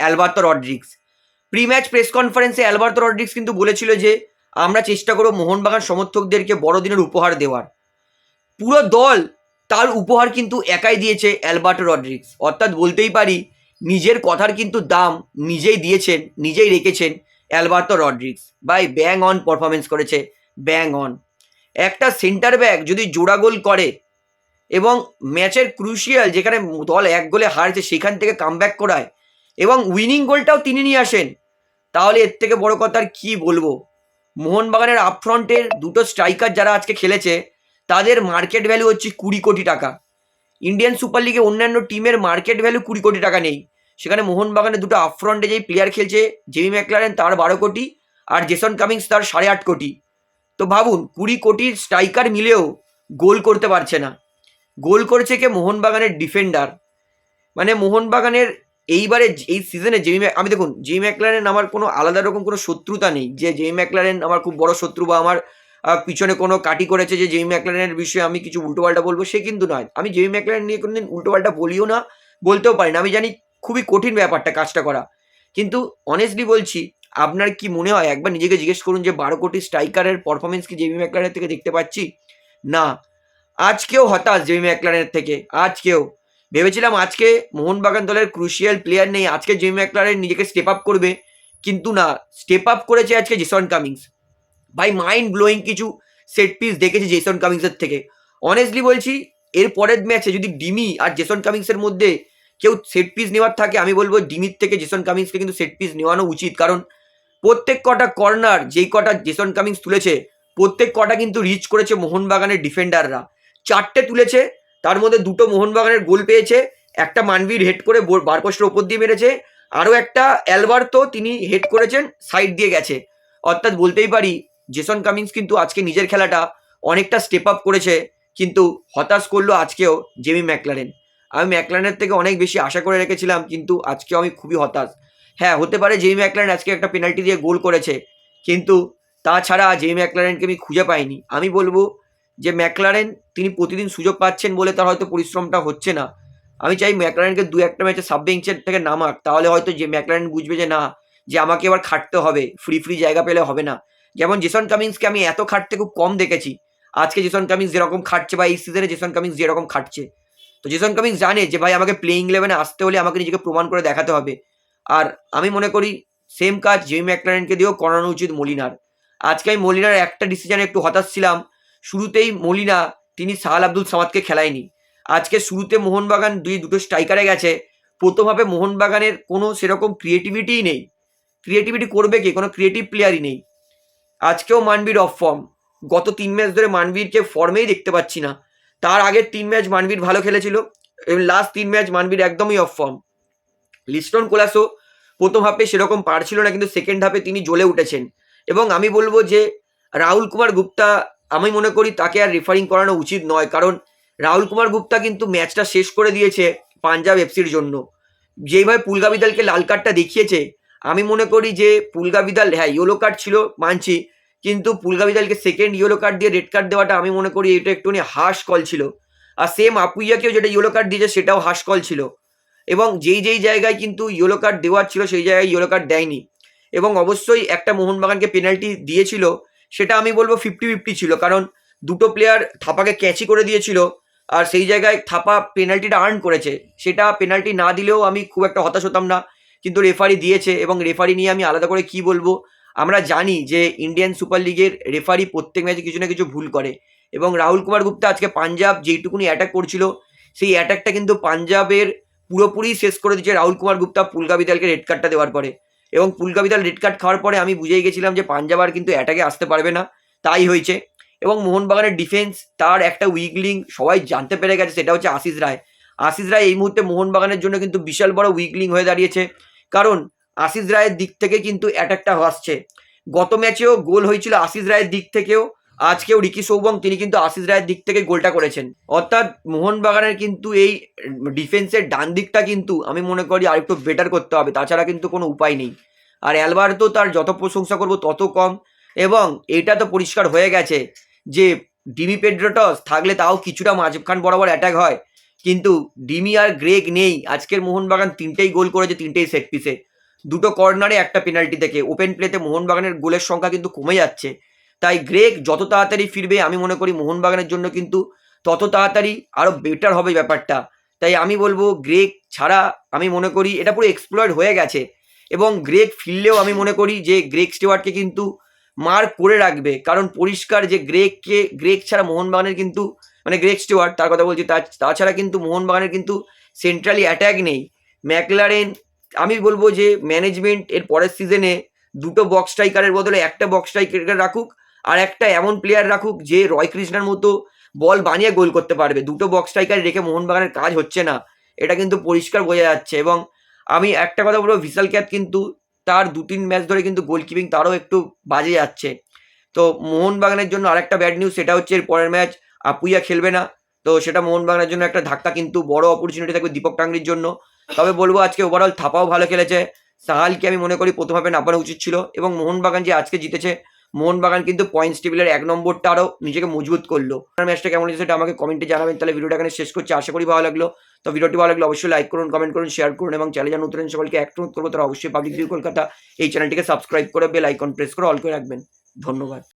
Alberto Rodriguez pre match press কনফারেন্সে Alberto Rodrigues কিন্তু বলেছিল যে, আমরা চেষ্টা করব মোহনবাগান সমর্থকদেরকে বড়দিনের উপহার দেওয়ার। পুরো দল তার উপহার কিন্তু একাই দিয়েছে অ্যালবার্টো রড্রিক্স অর্থাৎ বলতেই পারি, নিজের কথার কিন্তু দাম নিজেই দিয়েছেন, নিজেই রেখেছেন Alberto Rodrigues by bang on performance করেছে ব্যাং অন একটা সেন্টার ব্যাক যদি জোড়া গোল করে এবং ম্যাচের ক্রুশিয়াল যেখানে দল এক গোলে হারছে, সেখান থেকে কামব্যাক করায় উইনিং গোলটাও তিনি নিয়ে আসেন। তাহলে এর থেকে বড় কথা আর কী বলব? মোহনবাগানের আপফ্রন্টের দুটো স্ট্রাইকার যারা আজকে খেলেছে, তাদের মার্কেট ভ্যালু হচ্ছে কুড়ি কোটি টাকা। ইন্ডিয়ান সুপার লিগে অন্যান্য টিমের মার্কেট ভ্যালু কুড়ি কোটি টাকা নেই। সেখানে মোহনবাগানের দুটো আপফ্রন্টে যেই প্লেয়ার খেলছে জেমি ম্যাকলারেন তার বারো কোটি আর জেসন কামিংস তার সাড়ে আট কোটি। তো ভাবুন, কুড়ি কোটির স্ট্রাইকার মিলেও গোল করতে পারছে না। গোল করেছে কে? মোহনবাগানের ডিফেন্ডার মানে মোহনবাগানের এইবারে এই সিজনে জেমি আমি দেখুন জেমি ম্যাকলারেন আমার কোনো আলাদা রকম কোনো শত্রুতা নেই। যে জেমি ম্যাকলারেন আমার খুব বড় শত্রু বা আমার পিছনে কোনো কাটি করেছে যে জেমি ম্যাকলারেনের বিষয়ে আমি কিছু উল্টোপাল্টা বলব, সে কিন্তু নয়। আমি জেমি ম্যাকলারেন নিয়ে কোনোদিন উল্টোপাল্টা বলিও না, বলতেও পারি না। আমি জানি খুবই কঠিন ব্যাপারটা কাজটা করা। কিন্তু অনেস্টলি বলছি, আপনার কি মনে হয়? একবার নিজেকে জিজ্ঞেস করুন যে বারো কোটি স্ট্রাইকারের পারফরমেন্স কি জেমি ম্যাকলারের থেকে দেখতে পাচ্ছি? না। আজকেও হতাশ জেমি ম্যাকলারের থেকে। আজকেও। ভেবেছিলাম আজকে মোহনবাগান দলের ক্রুশিয়াল প্লেয়ার নেই, আজকে জেমি ম্যাকলারেন নিজেকে স্টেপ আপ করবে, কিন্তু না স্টেপ আপ করেছে আজকে জেসন কামিংস ভাই মাইন্ড ব্লোয়িং কিছু সেট পিস দেখেছি জেসন কামিংসের থেকে। অনেস্টলি বলছি, এর পরের ম্যাচে যদি ডিমি আর জেসন কামিংসের মধ্যে কেউ সেট পিস নেওয়ার থাকে, আমি বলব ডিমির থেকে জেসন কামিংসকে কিন্তু সেট পিস নেওয়ানো উচিত। কারণ প্রত্যেক কটা কর্নার যেই কটা জেসন কামিংস তুলেছে, প্রত্যেক কটা কিন্তু রিচ করেছে মোহনবাগানের ডিফেন্ডাররা চারটে তুলেছে তার মধ্যে দুটো মোহনবাগানের গোল পেয়েছে, একটা মানবীর হেড করে বার পোস্টের ওপর দিয়ে মেরেছে, আরও একটা অ্যালবার্তো তিনি হেড করেছেন সাইড দিয়ে গেছে। অর্থাৎ বলতেই পারি, জেসন কামিংস কিন্তু আজকে নিজের খেলাটা অনেকটা স্টেপ আপ করেছে, কিন্তু হতাশ করল আজকেও জেমি ম্যাকলারেন। আমি ম্যাকলারেনের থেকে অনেক বেশি আশা করে রেখেছিলাম, কিন্তু আজকেও আমি খুবই হতাশ। হ্যাঁ হতে পারে জেমি ম্যাকলারেন আজকে একটা পেনাল্টি দিয়ে গোল করেছে, কিন্তু তাছাড়া জেমি ম্যাকলারেনকে আমি খুঁজে পাইনি। আমি বলব যে ম্যাকলারেন তিনি প্রতিদিন সুযোগ পাচ্ছেন বলে তার হয়তো পরিশ্রমটা হচ্ছে না। আমি চাই ম্যাকলারেনকে দু একটা ম্যাচে সাব বেঞ্চের থেকে নামাক, তাহলে হয়তো যে ম্যাকলারেন বুঝবে যে না, যে আমাকে এবার খাটতে হবে ফ্রি ফ্রি জায়গা পেলে হবে না। যেমন জেসন কামিংসকে আমি এত খাটতে খুব কম দেখেছি। আজকে জেসন কামিংস যেরকম খাটছে বা এই সিজনে জেসন কামিংস যেরকম খাটছে। তো জেসন কামিংস জানে যে ভাই আমাকে প্লেইং ইলেভেনে আসতে হলে আমাকে নিজেকে প্রমাণ করে দেখাতে হবে। আর আমি মনে করি সেম কাজ জেমি ম্যাকলারেনকে দিয়েও করানো উচিত মলিনার। আজকে আমি মলিনার একটা ডিসিশনে একটু হতাশ ছিলাম। শুরুতেই মলিনা তিনি সাহাল আব্দুল সামাদকে খেলায়নি। আজকে শুরুতে মোহনবাগান দুই, দুটো স্ট্রাইকারে গেছে। প্রথমভাবে মোহনবাগানের কোনো সেরকম ক্রিয়েটিভিটিই নেই। ক্রিয়েটিভিটি করবে কি? কোনো ক্রিয়েটিভ প্লেয়ারই নেই। আজকেও মানবীর অফ ফর্ম গত তিন ম্যাচ ধরে মানবীরকে ফর্মেই দেখতে পাচ্ছি না। তার আগের তিন ম্যাচ মানবীর ভালো খেলেছিল। এবং লাস্ট তিন ম্যাচ মানবীর একদমই অফ ফর্ম লিস্টন কোলাসো প্রথম হাফে সেরকম পারছিল না, কিন্তু সেকেন্ড হাফে তিনি জ্বলে উঠেছেন। এবং আমি বলব যে, রাহুল কুমার গুপ্তা আমি মনে করি তাকে আর রেফারিং করানো উচিত নয়, কারণ রাহুল কুমার গুপ্তা কিন্তু ম্যাচটা শেষ করে দিয়েছে পাঞ্জাব এফসির জন্য। যেইভাবে পুলগা বিদালকে লাল কার্ডটা দেখিয়েছে, আমি মনে করি যে পুলগা বিদাল হ্যাঁ ইয়েলো কার্ড ছিল, মানছি, কিন্তু পুলগা বিদালকে সেকেন্ড ইয়েলো কার্ড দিয়ে রেড কার্ড দেওয়াটা আমি মনে করি এটা একটুখানি হাস কল ছিল। আর সেম আপুইয়াকেও যেটা ইয়েলো কার্ড দিয়েছে সেটাও হাস কল ছিল। এবং যেই যেই জায়গায় কিন্তু ইয়েলো কার্ড দেওয়ার ছিল, সেই জায়গায় ইয়েলো কার্ড দেয়নি। এবং অবশ্যই একটা মোহনবাগানকে পেনাল্টি দিয়েছিল সেটা আমি বলব ফিফটি ফিফটি ছিল। কারণ দুটো প্লেয়ার থাপাকে ক্যাচি করে দিয়েছিল আর সেই জায়গায় থাপা পেনাল্টিটা আর্ন করেছে। সেটা পেনাল্টি না দিলেও আমি খুব একটা হতাশ হতাম না। কিন্তু রেফারি দিয়েছে এবং রেফারি নিয়ে আমি আলাদা করে কি বলব? আমরা জানি যে ইন্ডিয়ান সুপার লিগের রেফারি প্রত্যেক ম্যাচে কিছু না কিছু ভুল করে। এবং রাহুল কুমার গুপ্তা আজকে পাঞ্জাব যেইটুকুনি অ্যাটাক করছিল, সেই অ্যাটাকটা কিন্তু পাঞ্জাবের পুরোপুরি শেষ করে দিচ্ছে রাহুল কুমার গুপ্তা পুলগাবিদালকে রেড কার্ডটা দেওয়ার পরে। এবং পুলগাবিদাল রেড কার্ড খাওয়ার পরে আমি বুঝেই গেছিলাম যে পাঞ্জাব আর কিন্তু অ্যাটাকে আসতে পারবে না। তাই হয়েছে। এবং মোহনবাগানের ডিফেন্স তার একটা উইকলিং সবাই জানতে পেরে গেছে, সেটা হচ্ছে আশিস রায়। আশিস রায় এই মুহূর্তে মোহনবাগানের জন্য কিন্তু বিশাল বড় উইকলিং হয়ে দাঁড়িয়েছে। কারণ আশিস রায়ের দিক থেকে কিন্তু অ্যাটাকটা আসছে। গত ম্যাচেও গোল হয়েছিল আশিস রায়ের দিক থেকেও। আজকেও রিকি সৌবং তিনি কিন্তু আশিস রায়ের দিক থেকে গোলটা করেছেন। অর্থাৎ মোহনবাগানের কিন্তু এই ডিফেন্সের ডান দিকটা কিন্তু আমি মনে করি আরেকটু বেটার করতে হবে, তাছাড়া কিন্তু কোনো উপায় নেই। আর অ্যালবার্তো তার যত প্রশংসা করব তত কম এবং এটা তো পরিষ্কার হয়ে গেছে যে ডিমি পেড্রোটস থাকলে তাও কিছুটা মাঝখান বরাবর অ্যাটাক হয়। কিন্তু ডিমি আর গ্রেগ নেই। আজকের মোহনবাগান তিনটেই গোল করেছে, তিনটেই সেট পিসে দুটো কর্নারে একটা পেনাল্টি থেকে। ওপেন প্লেতে মোহনবাগানের গোলের সংখ্যা কিন্তু কমে যাচ্ছে। তাই গ্রেগ যত তাড়াতাড়ি ফিরবে, আমি মনে করি মোহনবাগানের জন্য কিন্তু তত তাড়াতাড়ি আরও বেটার হবে ব্যাপারটা। তাই আমি বলব গ্রেগ ছাড়া আমি মনে করি এটা পুরো এক্সপ্লয়েড হয়ে গেছে। এবং গ্রেগ ফিরলেও আমি মনে করি যে গ্রেগ স্টেওয়ার্টকে কিন্তু মার করে রাখবে। কারণ পরিষ্কার যে গ্রেগকে, গ্রেগ ছাড়া মোহনবাগানের কিন্তু মানে গ্রেগ স্টেওয়ার্ট তার কথা বলছি তাছাড়া কিন্তু মোহনবাগানের কিন্তু সেন্ট্রালি অ্যাট্যাক নেই। ম্যাকলারেন, আমি বলব যে ম্যানেজমেন্ট এর পরের সিজনে দুটো বক্স স্ট্রাইকারের বদলে একটা বক্স স্ট্রাইকার রাখুক। আর একটা এমন প্লেয়ার রাখুক যে রয় কৃষ্ণার মতো বল বানিয়ে গোল করতে পারবে। দুটো বক্স স্ট্রাইকার রেখে মোহনবাগানের কাজ হচ্ছে না। এটা কিন্তু পরিষ্কার বোঝা যাচ্ছে এবং আমি একটা কথা বলব ভিশাল ক্যাথ কিন্তু তার দু তিন ম্যাচ ধরে কিন্তু গোলকিপিং তারও একটু বাজে যাচ্ছে। তো মোহনবাগানের জন্য আরেকটা ব্যাড নিউজ সেটা হচ্ছে এর পরের ম্যাচ আপুইয়া খেলবে না। তো সেটা মোহনবাগানের জন্য একটা ধাক্কা কিন্তু বড় অপরচুনিটি থাকবে দীপক টাংরির জন্য। তবে বলব আজকে ওভারঅল থাপাও ভালো খেলেছে। সাহালকে আমি মনে করি প্রথমভাবে নামানো উচিত ছিল এবং মোহনবাগান যে আজকে জিতেছে মোহনবাগান কিন্তু পয়েন্টস টেবিলের এক নম্বরটা আরও নিজেকে মজবুত করল। আপনার ম্যাচটা কেমন হয়েছে সেটা আমাকে কমেন্টে জানাবেন। তাহলে ভিডিওটা এখানে শেষ করছি। আশা করি ভালো লাগল। তো ভিডিওটি ভালো লাগল অবশ্যই লাইক করুন কমেন্ট করুন শেয়ার করুন এবং চ্যানেল জানুন উত্তরেন সকলকে এক করব তারা অবশ্যই পাবলিক ভিউ কলকাতা এই চ্যানেলটিকে সাবস্ক্রাইব করে বেল আইকন প্রেস করে অল করে রাখবেন। ধন্যবাদ।